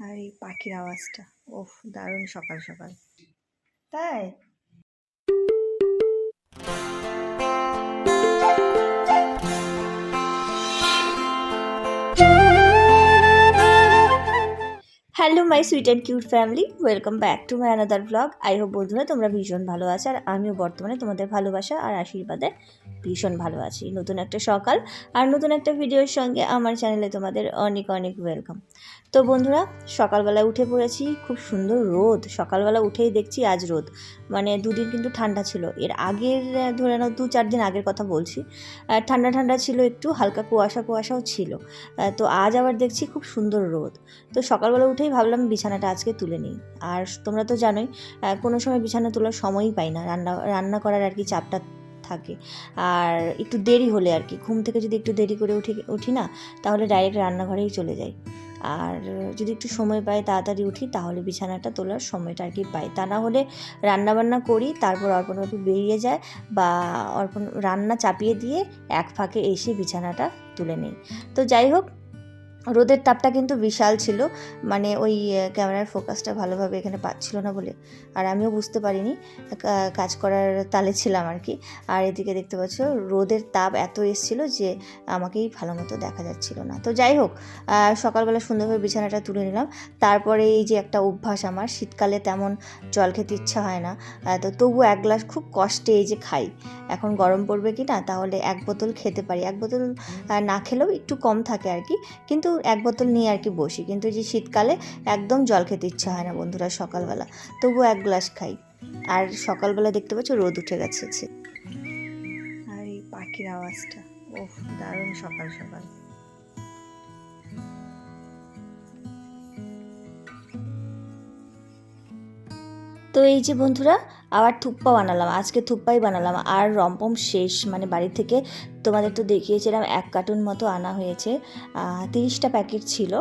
আর এই পাখির আওয়াজটা ওফ দারুণ সকাল সকাল। তাই? Hello my sweet and cute family, welcome back to my another blog I hope বন্ধুরা তোমরা ভীষণ ভালো আছো আর আমিও বর্তমানে তোমাদের ভালোবাসা আর আশীর্বাদে ভীষণ ভালো আছি। নতুন একটা সকাল আর নতুন একটা ভিডিওর সঙ্গে আমার চ্যানেলে তোমাদের অনেক অনেক ওয়েলকাম তো বন্ধুরা সকালবেলা উঠে পড়েছি, খুব সুন্দর রোদ। সকালবেলা উঠেই দেখছি আজ রোদ। মানে দুদিন কিন্তু ঠান্ডা ছিল। এর আগের ধরে নাও দু চার দিন আগের কথা বলছি। ঠান্ডা ঠান্ডা ছিল একটু, হালকা কুয়াশা কুয়াশাও ছিল। তো আজ আবার দেখছি খুব সুন্দর রোদ। তো সকালবেলা উঠেই ভাবলাম বিছানাটা আজকে তুলে নিই। আর তোমরা তো জানোই কোনো সময় বিছানা তোলার সময়ই পাই না। রান্না রান্না করার আর কি চাপটা থাকে। আর একটু দেরি হলে আর কি, ঘুম থেকে যদি একটু দেরি করে উঠি উঠি না, তাহলে ডাইরেক্ট রান্নাঘরেই চলে যাই। আর যদি একটু সময় পাই তাড়াতাড়ি উঠি, তাহলে বিছানাটা তোলার সময়টা আর কি পাই। তা না হলে রান্নাবান্না করি, তারপর অর্পণ বাপি বেরিয়ে যায় বা অর্পণ রান্না চাপিয়ে দিয়ে এক ফাঁকে এসে বিছানাটা তুলে নেই। তো যাই হোক রোদের তাপটা কিন্তু বিশাল ছিল। মানে ওই ক্যামেরার ফোকাসটা ভালোভাবে এখানে পাচ্ছিল না বলে। আর আমিও বুঝতে পারিনি কাজ করার তালে ছিলাম আর কি। আর এদিকে দেখতে পাচ্ছ, রোদের তাপ এত এসেছিল যে আমাকেই ভালো মতো দেখা যাচ্ছিল না। তো যাই হোক সকালবেলা সুন্দরভাবে বিছানাটা তুলে নিলাম। তারপরে এই যে একটা অভ্যাস আমার, শীতকালে তেমন জল খেতে ইচ্ছা হয় না। তো তবু এক গ্লাস খুব কষ্টে এই যে খাই। এখন গরম পড়বে কি না তাহলে এক বোতল খেতে পারি। এক বোতল না খেলেও একটু কম থাকে আর কি। কিন্তু এক বোতল নিয়ে আর কি বসি। কিন্তু যে শীতকালে একদম জল খেতে ইচ্ছা হয় না বন্ধুরা সকালবেলা। তবু এক গ্লাস খাই। আর সকালবেলা দেখতে পাচ্ছ রোদ উঠে গেছে আর এই পাখির আওয়াজটা ও দারুণ সকাল সকাল। তো এই যে বন্ধুরা আবার থুপ্পা বানালাম, আজকে থুপ্পাই বানালাম। আর রম্পম শেষ মানে বাড়ি থেকে তোমাদের তো দেখিয়েছিলাম, এক কার্টুন মতো আনা হয়েছে তিরিশটা প্যাকেট ছিল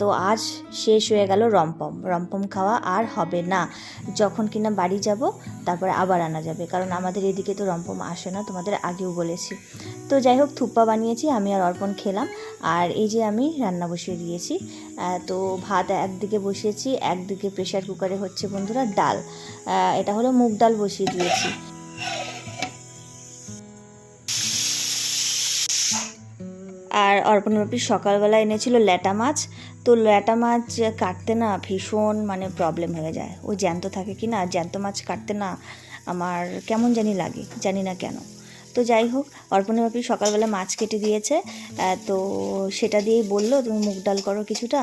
তো আজ শেষ হয়ে গেল রম্পম। রম্পম খাওয়া আর হবে না। যখন কিনা বাড়ি যাব, তারপরে আবার আনা যাবে, কারণ আমাদের এদিকে তো রম্পম আসে না, তোমাদের আগেও বলেছি। তো যাই হোক, থুপ্পা বানিয়েছি, আমি আর অর্পণ খেলাম, আর এই যে আমি রান্না বসিয়ে দিয়েছি তো ভাত একদিকে বসিয়েছি, একদিকে প্রেশার কুকারে হচ্ছে বন্ধুরা ডাল এটা হলো মুগ ডাল বসিয়ে দিয়েছি। আর অর্পণ বাপি সকালবেলা এনেছিল ল্যাটা মাছ। তো ল্যাটা মাছ কাটতে না ভীষণ মানে প্রবলেম হয়ে যায়। ওই জ্যান্ত থাকে কি না, জ্যান্ত মাছ কাটতে না আমার কেমন জানি লাগে, জানি না কেন। তো যাই হোক, অর্পণী বাপি সকালবেলা মাছ কেটে দিয়েছে। তো সেটা দিয়েই বলল, তুমি মুগ ডাল করো কিছুটা।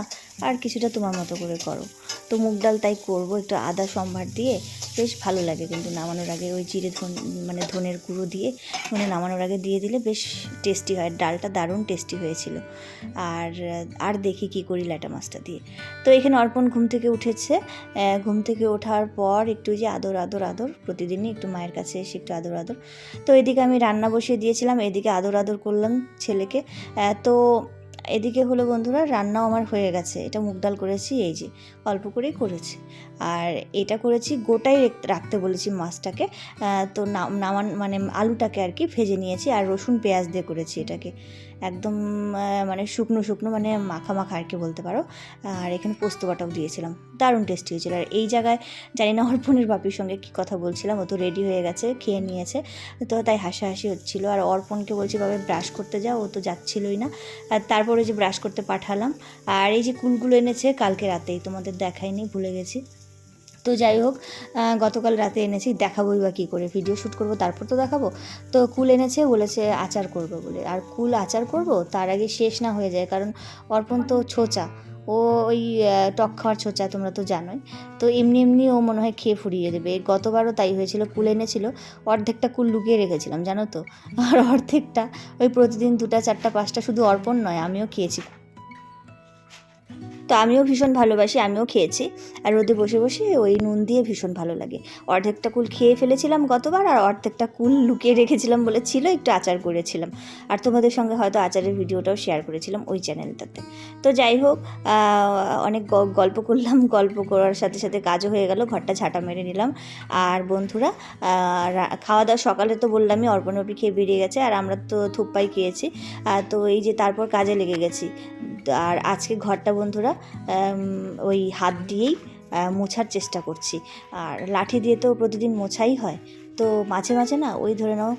আর কিছুটা তোমার মতো করে করো। তো মুগ ডাল তাই করব, একটু আদা সম্ভার দিয়ে। বেশ ভালো লাগে কিন্তু নামানোর আগে ওই জিরে ধন মানে ধনের গুঁড়ো দিয়ে মানে নামানোর আগে দিয়ে দিলে বেশ টেস্টি হয়। ডালটা দারুণ টেস্টি হয়েছিল। আর আর দেখি কি করি ল্যাটা মাছটা দিয়ে। তো এখানে অর্পণ ঘুম থেকে উঠেছে। ঘুম থেকে ওঠার পর একটু যে আদর আদর আদর প্রতিদিনই একটু মায়ের কাছে এসে একটু আদর আদর। তো এদিকে আমি রান্না বসিয়ে দিয়েছিলাম, এদিকে আদর আদর করলাম ছেলেকে। তো এদিকে হলো বন্ধুরা, রান্নাও আমার হয়ে গেছে। এটা মুগ ডাল করেছি, এই যে অল্প করেই করেছি। আর এটা করেছি গোটাই রাখতে বলেছি মাছটাকে। তো নামান মানে আলুটাকে আর কি ভেজে নিয়েছি, আর রসুন পেঁয়াজ দিয়ে করেছি এটাকে। একদম মানে শুকনো শুকনো মানে মাখা মাখা আর কি বলতে পারো। আর এখানে পোস্ত বাটাও দিয়েছিলাম। দারুণ টেস্টি হয়েছিল। আর এই জায়গায়, জানি না অর্পণের বাপির সঙ্গে কি কথা বলছিলাম, ও তো রেডি হয়ে গেছে, খেয়ে নিয়েছে। তো তাই হাসাহাসি হচ্ছিল। আর অর্পণকে বলছি, বাবা ব্রাশ করতে যাও, ও তো যাচ্ছিলই না। আর তারপরে যে ব্রাশ করতে পাঠালাম, আর এই যে কুলগুলো এনেছে, কালকে রাতেই, তোমাদের দেখাইনি, ভুলে গেছি। তো যাই হোক গতকাল রাতে এনেছি, দেখাবোই বা কী করে ভিডিও শ্যুট করব, তারপর তো দেখাবো। তো কুল এনেছে, বলেছে আচার করবে বলে, আর কুল আচার করব, তার আগে শেষ না হয়ে যায়, কারণ অর্পণ তো ছোচা, ও ওই টক খাওয়ার ছোচা, তোমরা তো জানোই। তো এমনি এমনি ও মনে হয় খেয়ে ফুরিয়ে দেবে গতবারও তাই হয়েছিল, কুল এনেছিল, অর্ধেকটা কুল লুকিয়ে রেখেছিলাম, জানো তো? আর অর্ধেকটা, ওই প্রতিদিন দুটা, চারটা, পাঁচটা শুধু অর্পণ নয়, আমিও খেয়েছি। তো আমিও ভীষণ ভালোবাসি, আমিও খেয়েছি। আর রোদে বসে বসে ওই নুন দিয়ে ভীষণ ভালো লাগে। অর্ধেকটা কুল খেয়ে ফেলেছিলাম গতবার আর অর্ধেকটা কুল লুকিয়ে রেখেছিলাম বলে ছিল, একটু আচার করেছিলাম। আর তোমাদের সঙ্গে হয়তো আচারের ভিডিওটাও শেয়ার করেছিলাম ওই চ্যানেলটাতে তো যাই হোক অনেক গল্প করলাম, গল্প করার সাথে সাথে কাজও হয়ে গেল, ঘরটা ঝাঁটা মেরে নিলাম। আর বন্ধুরা খাওয়া দাওয়া সকালে তো বললামই অর্পণ অর্পণবী খেয়ে বেরিয়ে গেছে, আর আমরা তো থুপ্পাই খেয়েছি। তো এই যে তারপর কাজে লেগে গেছি। তো আর আজকে ঘরটা বন্ধুরা ওই হাত দিয়েই মোছার চেষ্টা করছি। আর লাঠি দিয়ে তো প্রতিদিন মোছাই হয়। তো মাঝে মাঝে না, ওই ধরে নাও,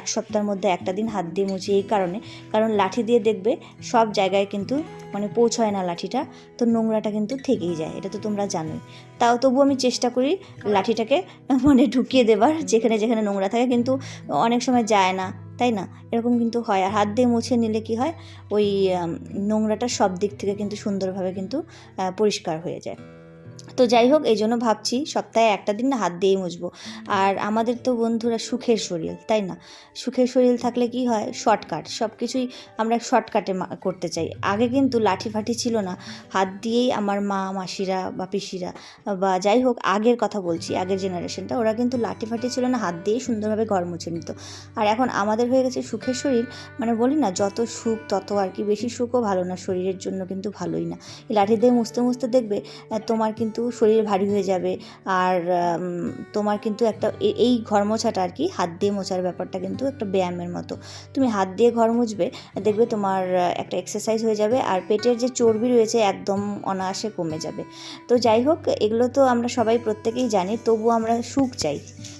এক সপ্তাহের মধ্যে একটা দিন হাত দিয়ে মুছি এই কারণে। কারণ লাঠি দিয়ে দেখবে সব জায়গায় কিন্তু মানে পৌঁছয় না লাঠিটা, তো নোংরাটা কিন্তু থেকেই যায়। এটা তো তোমরা জানোই। তাও তবু আমি চেষ্টা করি লাঠিটাকে মানে ঢুকিয়ে দেবার। যেখানে যেখানে নোংরা থাকে কিন্তু অনেক সময় যায় না। তাই না? এরকম কিন্তু হয়। আর হাত দিয়ে মুছে নিলে কি হয়? ওই নোংরাটা সব দিক থেকে কিন্তু সুন্দরভাবে কিন্তু পরিষ্কার হয়ে যায়। তো যাই হোক, এই জন্য ভাবছি সপ্তাহে একটা দিন না হাত দিয়েই মুছবো। আর আমাদের তো বন্ধুরা সুখের শরীর, তাই না? সুখের শরীর থাকলে কি হয়? শর্টকাট সব কিছুই আমরা শর্টকাটে করতে চাই। আগে কিন্তু লাঠি ফাঠি ছিল না। হাত দিয়েই আমার মা, মাসিরা বা পিসিরা বা যাই হোক, আগের কথা বলছি, আগের জেনারেশনটা, ওরা কিন্তু লাঠি ফাঠি ছিল না, হাত দিয়েই সুন্দরভাবে ঘর মুছে নিত। আর এখন আমাদের হয়ে গেছে সুখের শরীর মানে বলি না, যত সুখ তত আর কি, বেশি সুখও ভালো না, শরীরের জন্য কিন্তু ভালোই না। এই লাঠি দিয়ে মুছতে মুছতে দেখবে তোমার কিন্তু শরীর ভারী হয়ে যাবে। আর তোমার কিন্তু একটা এই ঘর মোছাটা আর কি, হাত দিয়ে মোছার ব্যাপারটা কিন্তু একটা ব্যায়ামের মতো। তুমি হাত দিয়ে ঘর মুছবে, দেখবে তোমার একটা এক্সারসাইজ হয়ে যাবে আর পেটের যে চর্বি রয়েছে একদম অনায়াসে কমে যাবে। তো যাই হোক, এগুলো তো আমরা সবাই প্রত্যেকেই জানি, তবু আমরা সুখ চাই।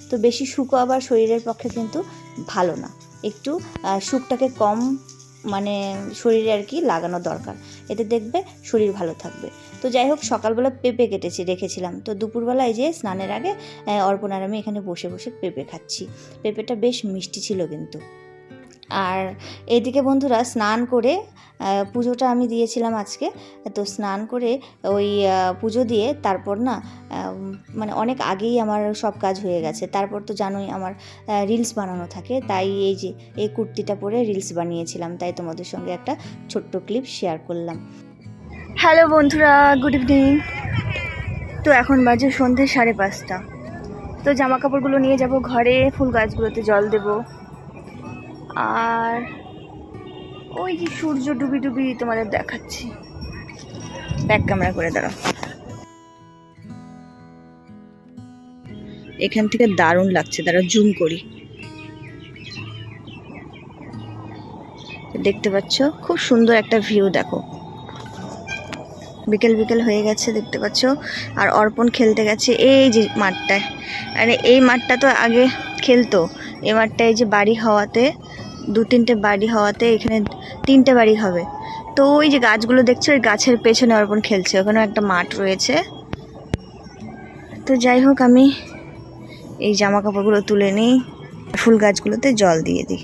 তো বেশি সুখও আবার শরীরের পক্ষে কিন্তু ভালো না। একটু সুখটাকে কম মানে শরীরে আর কি লাগানো দরকার। এতে দেখবে শরীর ভালো থাকবে। তো যাই হোক সকালবেলা পেঁপে কেটেছি রেখেছিলাম। তো দুপুরবেলায় যে স্নানের আগে আহ, অর্পণ আর আমি এখানে বসে বসে পেঁপে খাচ্ছি। পেঁপেটা বেশ মিষ্টি ছিল কিন্তু। আর এদিকে বন্ধুরা স্নান করে পুজোটা আমি দিয়েছিলাম আজকে। তো স্নান করে ওই পুজো দিয়ে তারপর না মানে অনেক আগেই আমার সব কাজ হয়ে গেছে। তারপর তো জানোই আমার রিলস বানানো থাকে। তাই এই যে এই কুর্তিটা পরে রিলস বানিয়েছিলাম। তাই তোমাদের সঙ্গে একটা ছোট্ট ক্লিপ শেয়ার করলাম। হ্যালো বন্ধুরা, গুড ইভিনিং। তো এখন বাজে সন্ধে সাড়ে পাঁচটা। তো জামা কাপড়গুলো নিয়ে যাব ঘরে, ফুল গাছগুলোতে জল দেব। আর ওই যে সূর্য ডুবি ডুবি তোমাদের দেখাচ্ছি। ব্যাক ক্যামেরা করে দাঁড়াও। এখান থেকে দারুণ লাগছে দাঁড়া জুম করি। দেখতে পাচ্ছ? খুব সুন্দর একটা ভিউ দেখো। বিকেল বিকেল হয়ে গেছে, দেখতে পাচ্ছ? আর অর্পণ খেলতে গেছে এই যে মাঠটায়। আরে এই মাঠটা তো আগে খেলতো। এই মাঠটায় যে বাড়ি হওয়াতে, দু তিনটে বাড়ি হওয়াতে এখানে তিনটে বাড়ি হবে। তো ওই যে গাছগুলো দেখছ, ওই গাছের পেছনে অর্পণ খেলছে। ওখানেও একটা মাঠ রয়েছে। তো যাই হোক, আমি এই জামা কাপড়গুলো তুলে নিই, ফুল গাছগুলোতে জল দিয়ে দিই।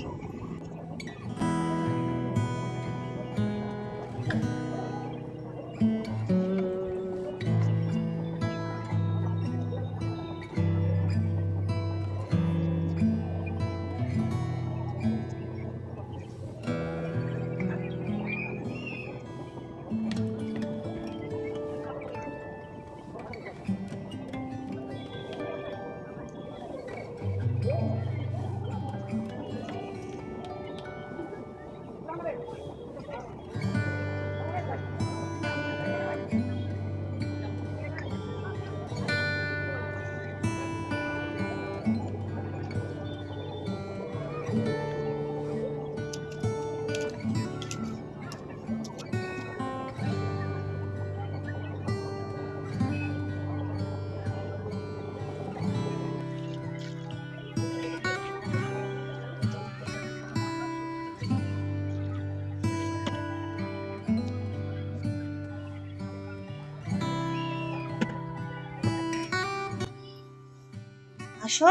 আসো।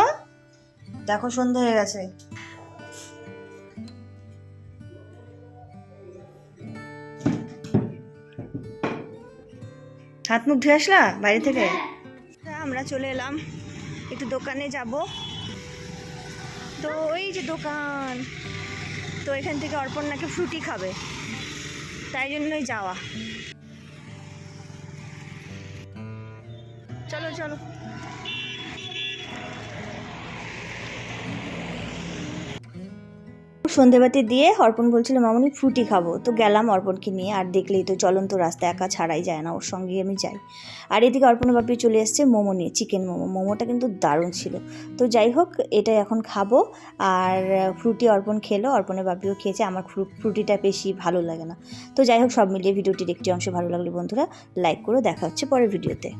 দেখো সন্ধে হয়ে গেছে। হাত মুখ ধুয়ে আসলা বাইরে থেকে? আমরা চলে এলাম। একটু দোকানে যাব। তো ওই যে দোকান তো এখান থেকে অর্পণ নাকি ফ্রুটি খাবে। তাই জন্যই যাওয়া। চলো চলো। সন্ধেবাতি দিয়ে অর্পণ বলছিল, মামনি, ফ্রুটি খাব। তো গেলাম অর্পণকে নিয়ে, আর দেখলেই তো চলন্ত রাস্তা, একা ছাড়াই যায় না, ওর সঙ্গে আমি যাই। আর এদিকে অর্পণ বাপি চলে এসছে মোমো নিয়ে, চিকেন মোমো। মোমোটা কিন্তু দারুণ ছিল। তো যাই হোক এটা এখন খাব। আর ফ্রুটি অর্পণ খেলো, অর্পণের বাপিও খেয়েছে। আমার ফ্রু- ফ্রুটিটা বেশি ভালো লাগে না। তো যাই হোক, সব মিলিয়ে ভিডিওটির একটি অংশ ভালো লাগলে বন্ধুরা, লাইক করে দেখা হচ্ছে পরের ভিডিওতে।